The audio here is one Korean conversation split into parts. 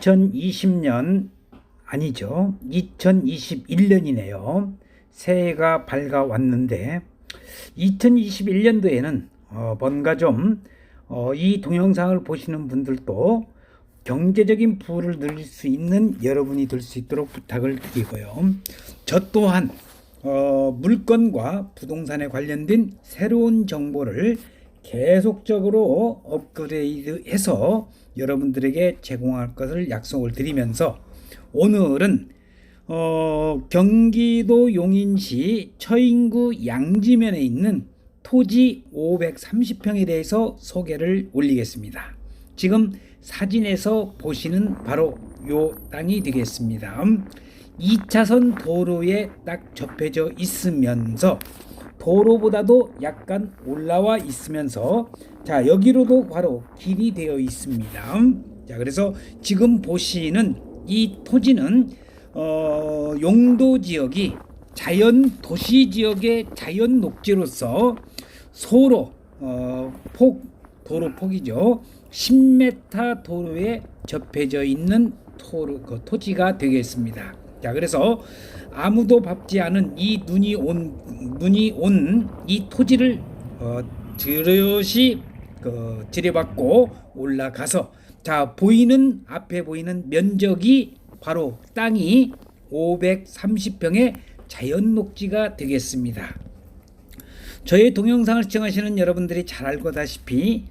2020년 아니죠. 2021년이네요. 새해가 밝아왔는데 2021년도에는 어, 뭔가 좀 어, 이 동영상을 보시는 분들도 경제적인 부를 누릴 수 있는 여러분이 될 수 있도록 부탁을 드리고요. 저 또한 어, 물건과 부동산에 관련된 새로운 정보를 계속적으로 업그레이드해서 여러분들에게 제공할 것을 약속을 드리면서 오늘은 어, 경기도 용인시 처인구 양지면에 있는 토지 530평에 대해서 소개를 올리겠습니다. 지금 사진에서 보시는 바로 요 땅이 되겠습니다. 2차선 도로에 딱 접해져 있으면서 도로보다도 약간 올라와 있으면서 자 여기로도 바로 길이 되어 있습니다. 자 그래서 지금 보시는 이 토지는 어, 용도 지역이 자연 도시 지역의 자연 녹지로서 소로 어, 폭 도로 폭이죠 10m 도로에 접해져 있는 토로, 그 토지가 되겠습니다. 자 그래서 아무도 밟지 않은 이 눈이 온 눈이 온 이 토지를 어, 들여시 그 지뢰받고 올라가서 자 보이는 앞에 보이는 면적이 바로 땅이 530평의 자연 녹지가 되겠습니다. 저의 동영상을 시청하시는 여러분들이 잘 알고다시피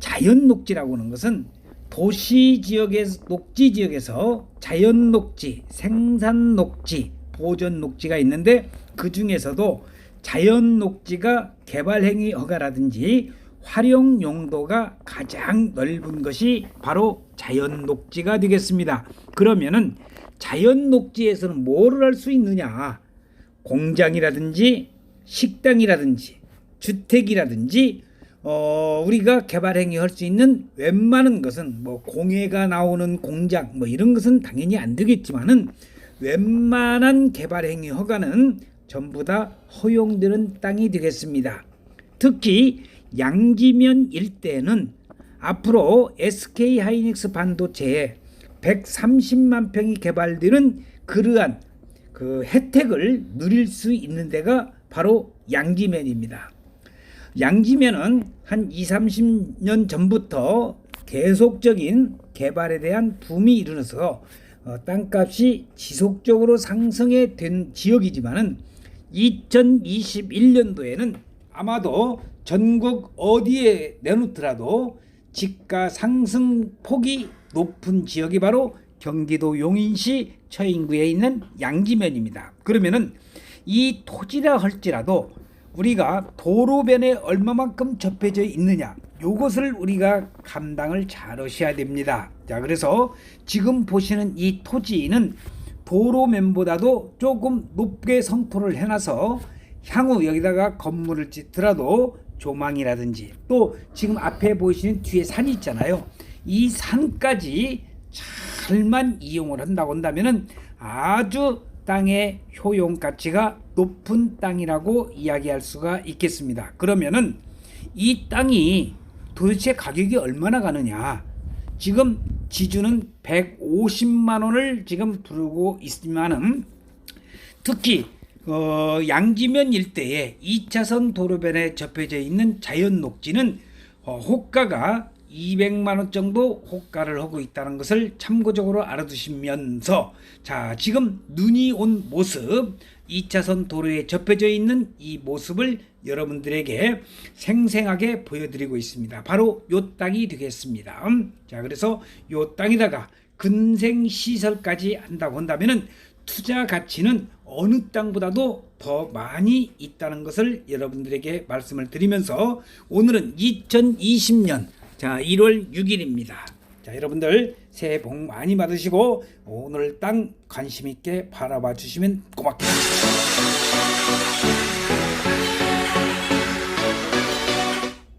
자연 녹지라고 하는 것은 도시 지역의 녹지 지역에서 자연 녹지, 생산 녹지, 보존 녹지가 있는데 그 중에서도 자연 녹지가 개발 행위 허가라든지 활용 용도가 가장 넓은 것이 바로 자연 녹지가 되겠습니다. 그러면은 자연 녹지에서는 뭐를 할 수 있느냐? 공장이라든지 식당이라든지 주택이라든지 어, 우리가 개발 행위 할 수 있는 웬만한 것은 뭐 공해가 나오는 공장 뭐 이런 것은 당연히 안 되겠지만은 웬만한 개발 행위 허가는 전부 다 허용되는 땅이 되겠습니다. 특히 양지면 일대는 앞으로 SK 하이닉스 반도체에 130만 평이 개발되는 그러한 그 혜택을 누릴 수 있는 데가 바로 양지면입니다. 양지면은 한 2, 30년 전부터 계속적인 개발에 대한 붐이 일어나서 어, 땅값이 지속적으로 상승해 된 지역이지만은 2021년도에는 아마도 전국 어디에 내놓더라도 집가 상승 폭이 높은 지역이 바로 경기도 용인시 처인구에 있는 양지면입니다. 그러면은 이 토지라 할지라도 우리가 도로변에 얼마만큼 접해져 있느냐 요것을 우리가 감당을 잘 하셔야 됩니다. 자 그래서 지금 보시는 이 토지는 도로면보다도 조금 높게 성토를 해놔서 향후 여기다가 건물을 짓더라도 조망이라든지 또 지금 앞에 보이시는 뒤에 산이 있잖아요. 이 산까지 잘만 이용을 한다고 한다면은 아주 땅의 효용 가치가 높은 땅이라고 이야기할 수가 있겠습니다. 그러면은 이 땅이 도대체 가격이 얼마나 가느냐? 지금 지주는 150만 원을 지금 부르고 있지만은 특히 어, 양지면 일대에 2차선 도로변에 접해져 있는 자연 녹지는 어, 호가가 200만 원 정도 호가를 하고 있다는 것을 참고적으로 알아두시면서 자 지금 눈이 온 모습 2차선 도로에 접해져 있는 이 모습을 여러분들에게 생생하게 보여드리고 있습니다. 바로 요 땅이 되겠습니다. 자 그래서 요 땅에다가 근생 시설까지 한다고 한다면은 투자 가치는 어느 땅보다도 더 많이 있다는 것을 여러분들에게 말씀을 드리면서 오늘은 2020년 자 1월 6일입니다. 자 여러분들 새해 복 많이 받으시고 오늘 땅 관심 있게 바라봐 주시면 고맙겠습니다.